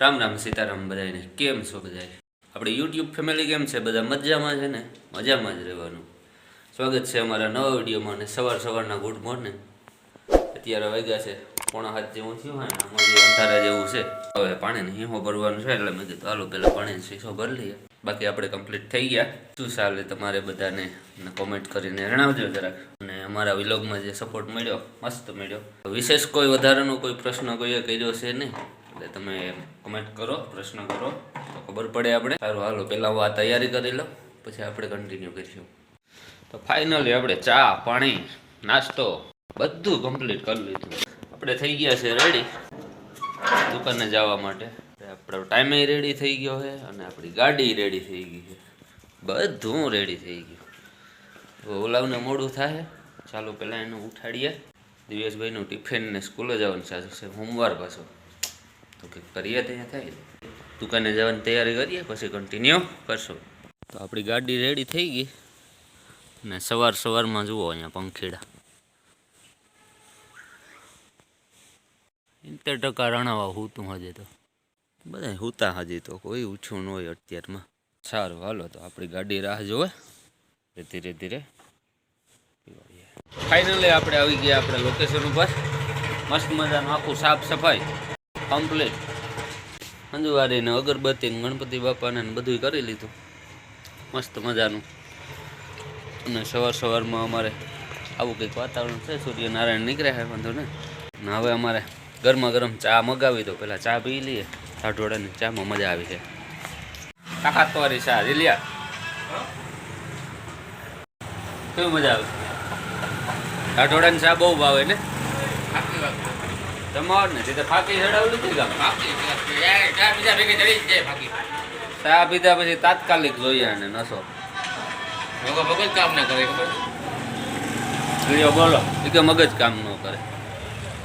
રામ રામ સીતારામ બધાને કેમ છો બધાએ આપણે યુટ્યુબ ફેમિલી કેમ છે? બધા મજામાં છે ને? મજામાં જ રહેવાનું. સ્વાગત છે અમારા નવા વિડીયોમાં ને સવાર સવારના ગુડ મોર્નિંગ. અત્યારે વાગ્યા છે પોણા હાથ જેવું થયું હોય ને, અમારી અંધારા જેવું છે. હવે પાણીને હીમો ભરવાનું છે એટલે મેં કીધું, હાલો, પહેલાં પાણીને શીશો ભરી લઈએ. બાકી આપણે કમ્પ્લીટ થઈ ગયા. શું ચાલે તમારે બધાને? કોમેન્ટ કરીને જણાવજો જરાક. અને અમારા વિલોગમાં જે સપોર્ટ મળ્યો, મસ્ત મળ્યો. વિશેષ કોઈ વધારાનો કોઈ પ્રશ્ન કોઈએ કર્યો છે નહીં. એટલે તમે કમેન્ટ કરો, પ્રશ્ન કરો, તો ખબર પડે આપણે. સારું, હાલો, પહેલાં હું આ તૈયારી કરી લઉં, પછી આપણે કન્ટિન્યુ કરીશું. તો ફાઇનલી આપણે ચા, પાણી, નાસ્તો બધું કમ્પ્લીટ કરી લીધું. આપણે થઈ ગયા છે રેડી દુકાને જવા માટે. આપણો ટાઈમે રેડી થઈ ગયો છે અને આપણી ગાડી રેડી થઈ ગઈ છે. બધું રેડી થઈ ગયું. ઓલાવને મોડું થાય. ચાલો પહેલાં એને ઉઠાડીએ. દિવેશભાઈનું ટિફિન ને સ્કૂલે જવાનું સાચું છે સોમવાર પાછો. તો કંઈક કરીએ ત્યાં થાય. દુકાને જવાની તૈયારી કરીએ, પછી કન્ટિન્યુ કરશું. તો આપણી ગાડી રેડી થઈ ગઈ. ને સવાર સવારમાં જુઓ અહીંયા પંખીડા. ઇન્તેર ટકા રણાવા હૂતું હજે તો. બધા હૂતા હજી તો, કોઈ ઓછું ન હોય અત્યારમાં. સારું, હાલો તો આપણી ગાડી રાહ જોવે. ધીરે ધીરે ફાઇનલી આપણે આવી ગયા આપણે લોકેશન ઉપર. મસ્ત મજાનું આખું સાફ સફાઈ. કમ્પ્લીટ અંજવારી ને અગરબત્તી ગણપતિ બાપાને બધું કરી લીધું. મસ્ત મજાનું. અને સવાર સવારમાં અમારે આવું કંઈક વાતાવરણ છે, સૂર્યનારાયણ નીકળ્યા છે, વાંધો ને હવે અમારે ગરમા ગરમ ચા મગાવી દો. પહેલાં ચા પી લઈએ. ઠાઠોડાની ચામાં મજા આવી છે તાકાતવાળી ચા રીલિયા કેવી મજા આવે? ઠાઠોડાની ચા બહુ ભાવે ને? તમાર ને તે ફાકી ચડાવી લીધી ગામ. ચા પીધા પછી તાત્કાલિક જોઈએ ને નસો લ્યો બોલો. એ કે મગજ કામ ન કરે.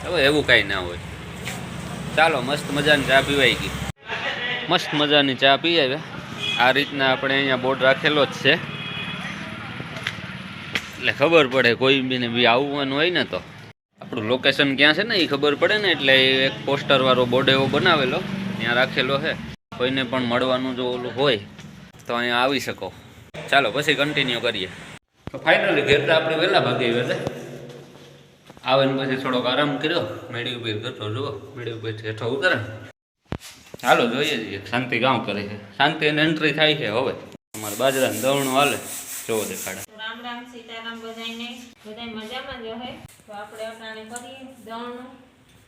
હવે એવું કાંઈ ના હોય. ચાલો મસ્ત મજાની ચા પીવાઈ ગઈ. મસ્ત મજાની ચા પી આવ્યા આ રીતના આપણે અહીંયા બોર્ડ રાખેલો જ છે. એટલે ખબર પડે કોઈ બીને બી આવવાનું હોય ને તો. આપણું લોકેશન ક્યાં છે ને એ ખબર પડે ને એટલે એક પોસ્ટર વાળો બોર્ડ એવો બનાવેલો. ત્યાં રાખેલો છે. કોઈને પણ મળવાનું જો ઓલું હોય, તો અહીંયા આવી શકો. ચાલો, પછી કન્ટિન્યુ કરીએ. તો ફાઇનલી ઘેર તો આપણે વહેલા ભાગી આવ્યા આવે ને પછી થોડોક આરામ કર્યો. મેળી ઉપર કરતો જુઓ મેળી ઉપર હેઠો ઉતરે. હાલો, જોઈએ છીએ. શાંતિ ગામ કરે છે. શાંતિ એને એન્ટ્રી થાય છે હવે. અમારે બાજરાનું દવણું હાલે. જોવો દેખાડે. રામ રામ, સીતારામ બધાને બધા મજામાં જ હે? તો આપણે અટાણે કરીએ દણું.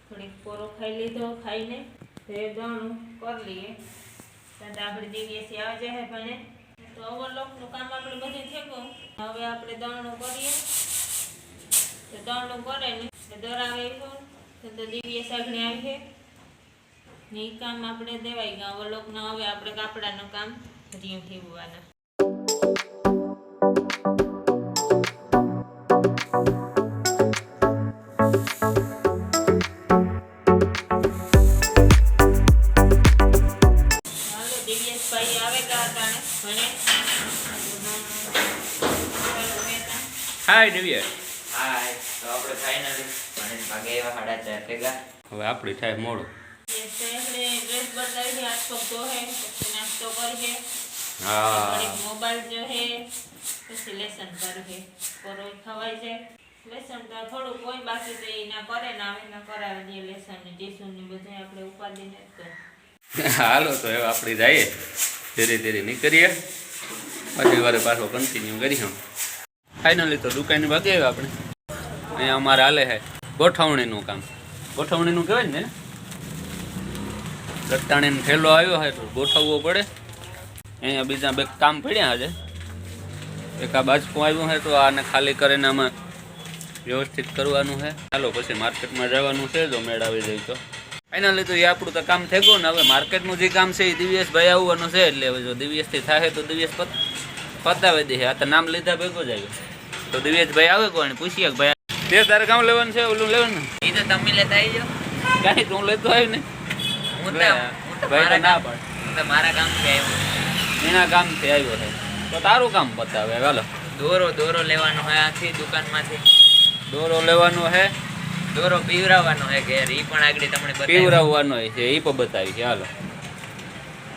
થોડીક પોરો ખાઈ લીધો, ખાઈને તો એ દળનું કરી લઈએ. ત્યાં આપણે દિવ્યસી આવે જાય ભણે તો ઓવરલોકનું કામ આપણે બધું થયું હવે આપણે દણું કરીએ. તો દણું કરે ને દરાવે તો દિવ્ય સાગણી આવી ને એ કામ આપણે દેવાઈ ગયા. ઓવરલોકના હવે આપણે કાપડાનું કામ રહ્યું થીવવાના હાય દિવ્ય હાય તો આપણે ફાઇનલી ભણીને ભાગે એવા સાડા ચાર ભેગા હવે આપણી થાય મોડું. પછી હા. મોબાઈલ લેસન કરશે. ખવાય છે. લેસન તો થોડુંક કોઈ બાકી તો એના કરે ને આવે ના કરાવે દે લેસન ને ટ્યુશન ને બધું આપણે ઉપાડીને જ કરે હાલો તો હવે આપણે જઈએ ધીરે ધીરે નીકળીએ. પછી વારે પાછો કન્ટિન્યુ કરીશું. ફાઇનલી તો દુકાને ભાગી આવ્યા આપણે. અહીંયા અમારે હાલે છે ગોઠવણીનું કામ. ગોઠવણીનું કહેવાય ને રટ્ટાણીનો ઠેલો આવ્યો હોય તો ગોઠવવો પડે. અહીંયા બીજા બે કામ પડ્યા છે. એક આ બાજકું આવ્યું છે તો આને ખાલી કરીને આમાં વ્યવસ્થિત કરવાનું છે. ચાલો પછી માર્કેટમાં જવાનું છે, જો મેળ આવી જાય તો. ફાઇનલી તો એ આપણું તો કામ થઈ ગયું ને હવે માર્કેટનું જે કામ છે એ દિવ્યેશભાઈ આવવાનું છે એટલે હવે જો દિવ્યેશથી થાય તો દિવ્યેશ પત પતાવી દે. આ તો નામ લીધા ભેગો જ આવ્યો. તો દિવ્યેશભાઈ આવે કોણ પૂછીએ ભાઈ તે તારે કામ લેવાનું છે ઓલું લેવાનું એ તો તમે લેતા આવી જાઓ. કાંઈ તું લેતો આવ્યો ને. હું તો ભાઈ ના ભાઈ મારા કામ પાડે. હું કામથી આવ્યો એના કામથી આવ્યો છે. તો તારું કામ બતાવે હાલો. દોરો દોરો લેવાનો હોય આથી દુકાનમાંથી. દોરો લેવાનો હે દોરો પીવરાવવાનો હે ઘેર. ઈ પણ આગળ તમને પીવરાવવાનો છે એ પણ બતાવી છે હાલો.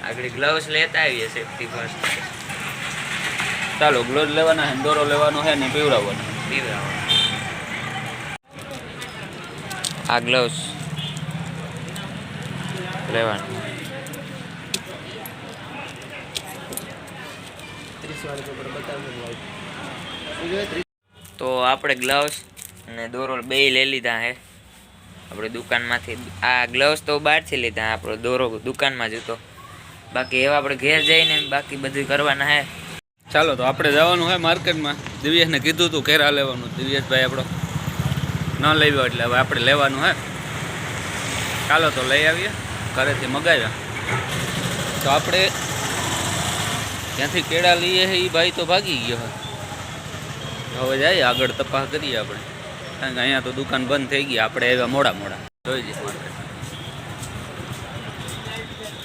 આગળ ગ્લવ્સ લેતા આવીએ સેફટી ફર્સ્ટ ચાલો ગ્લોઝ લેવાના દોરો લેવાનો છે ને પીવડાવવાનો. આ ગ્લવ્સ લેવાનું. તો આપણે ગ્લવ્સ અને દોરો બે લઈ લીધા હે આપણે દુકાનમાંથી આ ગ્લવ્સ તો બહારથી લીધા આપણો દોરો દુકાનમાં જ હતો. બાકી એવા આપણે ઘેર જઈને બાકી બધું કરવાના હે ચાલો, તો આપણે જવાનું હોય માર્કેટમાં. દિવ્યેશને કીધું હતું કેરા લેવાનું. દિવ્યેશભાઈ આપણો ન લેવ્યો એટલે હવે આપણે લેવાનું હે. ચાલો, તો લઈ આવીએ. ઘરેથી મગાવ્યા. તો આપણે ત્યાંથી કેળા લઈએ એ ભાઈ તો ભાગી ગયો હોય હવે જઈએ આગળ તપાસ કરીએ આપણે. કારણ કે અહીંયા તો દુકાન બંધ થઈ ગઈ, આપણે આવ્યા મોડા મોડા. જોઈ જઈએ માર્કેટ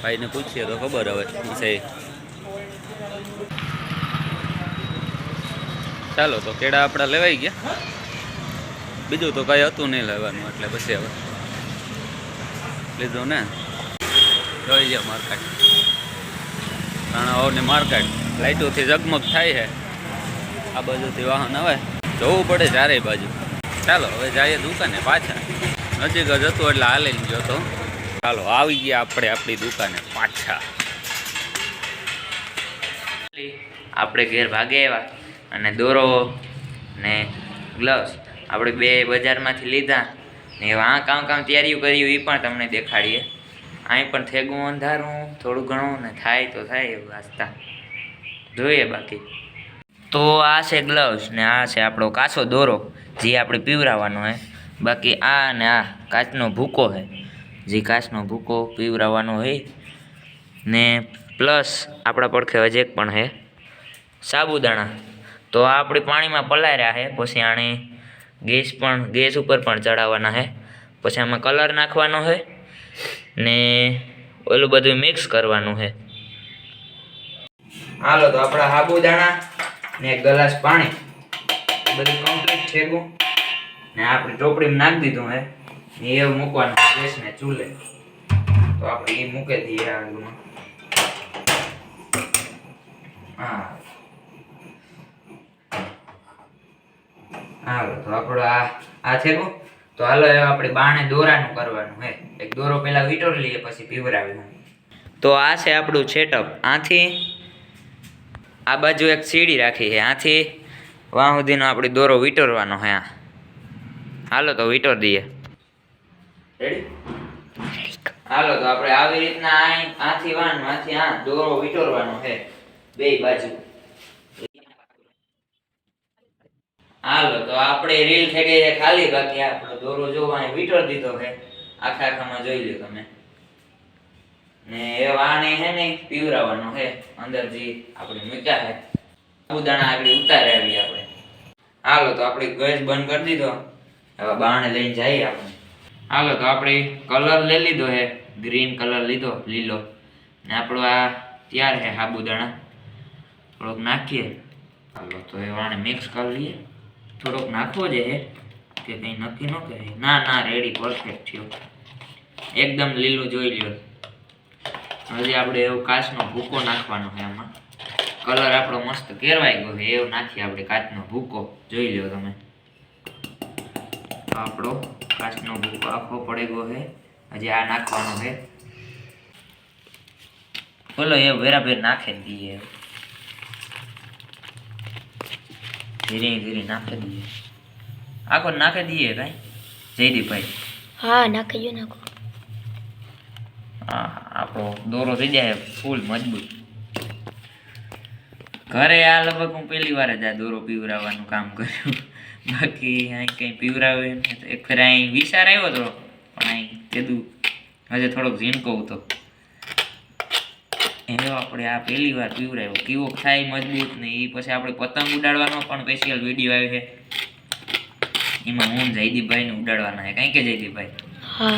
ભાઈને પૂછીએ તો ખબર હવે છે. ચાલો તો કેળા આપણા લેવાઈ ગયા. બીજું તો કઈ હતું નહીં લેવાનું, એટલે પછી હવે લીધું ને. જોઈ જાય માર્કેટ. રાણાવાવની માર્કેટ. લાઇટોથી ઝગમગ થાય છે આ બાજુથી વાહન આવે જોવું પડે ચારેય બાજુ. ચાલો, હવે જઈએ દુકાને પાછા. નજીક જ હતું એટલે હાલીને ગયો તો. ચાલો, આવી ગયા આપણે આપણી દુકાને પાછા. આપણે ઘેર ભાગે આવ્યા. અને દોરો ને ગ્લવ્સ આપણે બે બજારમાંથી લીધા ને આ કામ કામ તૈયારીઓ કર્યું એ પણ તમને દેખાડીએ. અહીં પણ થેગું અંધારું, થોડું ઘણું ને થાય તો થાય એવું વાસ્તા જોઈએ બાકી. તો આ છે ગ્લવ્સ ને આ છે આપણો કાચો દોરો, જે આપણે પીવરાવવાનો હે. બાકી આ ને આ કાચનો ભૂકો હે. જે કાચનો ભૂકો પીવરાવવાનો હોય ને પ્લસ આપણા પડખે અજેક પણ હે. સાબુદાણા. તો આ આપણે પાણીમાં રહ્યા છે, પછી આને ગેસ પણ, ગેસ ઉપર પણ ચડાવવાના છે. પછી આમાં કલર નાખવાનો છે ને ઓલું બધું મિક્સ કરવાનું છે. હાલો, તો આપણા સાબુદાણા ને એક ગ્લાસ પાણી. બધું કમ્પ્લીટ થેગું ને આપણે ચોપડીમાં નાખી દીધું હે ને એવું મૂકવાનું ગેસને ચૂલે. તો આપણે એ મૂકી દઈએ આગળમાં. હા. હાલો, તો આપણો આ આ છે તો હાલો, હવે આપણે બાણે દોરાનું કરવાનું હે. એક દોરો પહેલા વીટોર લઈએ, પછી પીવરાવીએ તો આ છે આપણું સેટઅપ. આથી આ બાજુ એક સીડી રાખી છે. આથી વાહ સુધીનો આપણે દોરો વીટોરવાનો હે આ. હાલો, તો વીટોર દઈએ. હાલો, તો આપણે આવી રીતના આથી વાનું આથી આ દોરો વીટોરવાનો છે બે બાજુ. હાલો, તો આપણે રીલ થઈ ગઈ છે ખાલી બાકી આપણો દોરો જોવા, અહીં વીટર દીધો છે. આખા આખામાં જોઈ લો તમે. ને એ વાણે હે ને પીવરાવાનો છે અંદર જે આપણે મૂક્યા છે. સાબુદાણા આગળ ઉતારે આવી આપણે. હાલો, તો આપણે ગેસ બંધ કરી દીધો. હવે બાણે લઈને જઈએ આપણે. હાલો, તો આપણે કલર લઈ લીધો છે. ગ્રીન કલર લીધો, લીલો. ને આપણો આ તૈયાર છે સાબુદાણા થોડોક નાખીએ. હાલો, તો એ વાણે મિક્સ કરી લઈએ. થોડોક નાખવો છે કે કંઈ નક્કી ન કરે. ના ના રેડી પરફેક્ટ થયો. એકદમ લીલું જોઈ લ્યો. હજી આપણે એવો કાચનો ભૂકો નાખવાનો છે આમાં. કલર આપણો મસ્ત કેરવાઈ ગયો છે, એવો નાખીએ આપણે કાચનો ભૂકો. જોઈ લ્યો તમે. આપણો કાચનો ભૂકો આખો પડી ગયો છે. હજી આ નાખવાનો છે. બોલો, એ વેરાભેર નાખી દઈએ. ધીરે ધીરે નાખી દઈએ. આખો નાખી દઈએ ભાઈ. જયદીપભાઈ હા નાખી ગયો નાખો. હા આપણો દોરો થઈ જાય ફૂલ મજબૂત. ઘરે આ લગભગ હું પહેલી વાર જ આ દોરો પીવરાવવાનું કામ કર્યું. બાકી અહીં કંઈ પીવરાવે નહીં એક ફેર અહીં વિચાર આવ્યો હતો પણ અહીં કીધું. હજે થોડોક ઝીણકો હતો. એનો આપણે આ પહેલી વાર પીવરાયો કેવો થાય મજબૂત ને એ પછી આપણે પતંગ ઉડાડવાનો પણ સ્પેશિયલ વીડિયો આવ્યો છે. એમાં હું ને જયદીપભાઈને ઉડાડવાના છે. કઈ કે જયદીપભાઈ? હા.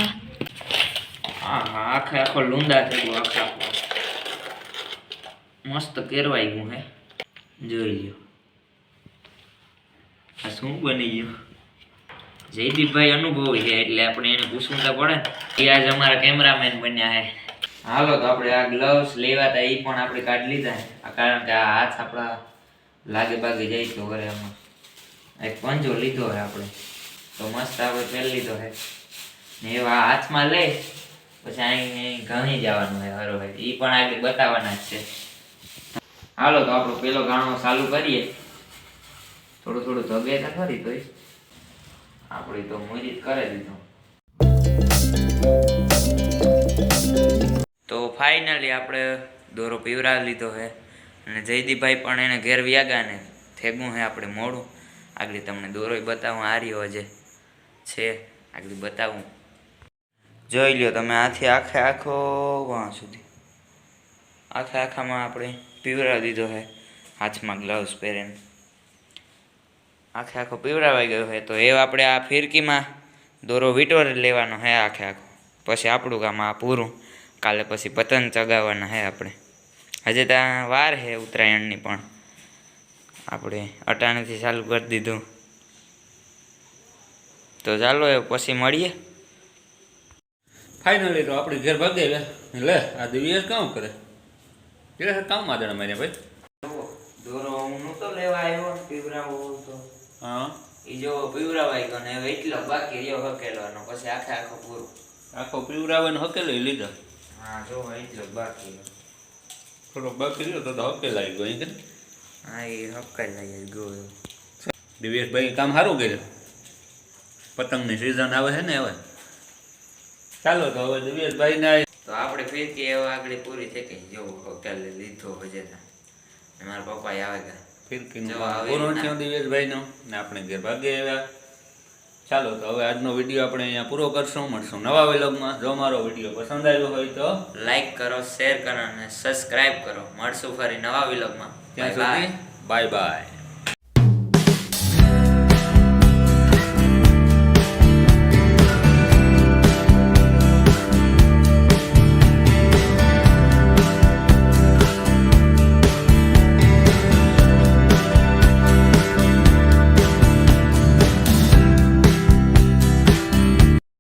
હા હા આખે આખો લૂંદા થઈ ગયો આખે આખો. મસ્ત કેરવાઈ ગયું હે. જોઈ લ્યો. આ શું બની ગયું? જયદીપભાઈ અનુભવી છે એટલે આપણે એને પૂછવું તો પડે ને. એ આજ અમારા કેમેરામેન બન્યા હે હાલો, તો આપણે આ ગ્લવ્સ લેવા હતા એ પણ આપણે કાઢી લીધા. કારણ કે આ હાથ આપણા લાગે બાગે જાય તો વરે આમાં. એક પંજો લીધો હોય આપણે. તો મસ્ત આપણે પહેરી લીધો હે. ને એવા હાથમાં લે, પછી અહીં અહીં ઘણી જવાનું હોય હરો એ પણ આગળ બતાવવાના જ છે. હાલો, તો આપણો પેલો ગાણો ચાલુ કરીએ. થોડું થોડું ધગે તો ખરી તોય. આપણી તો મુરીદ કરે દીધો. ફાઇનલી આપણે દોરો પીવરાવી લીધો છે. અને જયદીપભાઈ પણ એને ઘેર વ્યાગા ને થેગું છે આપણે મોડું. આગળ તમને દોરોય બતાવું, આ રહ્યો જે છે. આગળ બતાવું. જોઈ લ્યો તમે, આથી આખે આખો વાં સુધી. આખે આખામાં આપણે પીવરાવી દીધો છે. હાથમાં ગ્લવ્સ પહેરીને. આખે આખો પીવરાવાઈ ગયો છે. તો એ આપણે આ ફિરકીમાં દોરો વીટોર લેવાનો છે આખે આખો. પછી આપણું કામ આ પૂરું. કાલે પછી પતંગ ચગાવવાના છે આપણે. હજે ત્યાં વાર છે ઉત્તરાયણની પણ. આપણે અટાણેથી ચાલુ કરી દીધું. તો ચાલો એ પછી મળીએ. ફાઇનલી તો આપણે ઘેર ભાગે લે લે આ દિવ્ય કામ કરે. એટલે કામ માદણા મારે ભાઈ. દોરો હું તો લેવા આવ્યો પીવરાવો તો. હા. એ જો પીવરાવાઈ ગયો ને હવે એટલો બાકી રહ્યો હકેલવાનો. પછી આખે આખો પૂરો. આખો પીવરાવાનો હકેલો લીધો. હા જો અહીં જ બાકી. થોડો બાકી રહ્યો તો તો હકેલાઈ ગયો અહીં હા એ ગયો દિવ્યેશભાઈ કામ સારું કર્યું? પતંગની સિઝન આવે છે ને હવે? ચાલો તો હવે દિવ્યેશભાઈને તો આપણે ફીરકી એવા આગળ પૂરી થઈ ગઈ. જો હકેલે લીધો હજે મારા પપ્પા આવે ગયા ફીરકી રીતના. થયું દિવ્યેશભાઈનો. ને આપણે ઘેર ભાગે આવ્યા. ચાલો તો હવે આજનો વીડિયો આપણે અહીંયા પૂરો કરશું મળશું નવા વિલોગમાં જો મારો વીડિયો પસંદ આવ્યો હોય તો લાઈક કરો શેર કરો અને સબસ્ક્રાઇબ કરો. મળશું ફરી નવા વિલોગમાં ત્યાં સુધી બાય બાય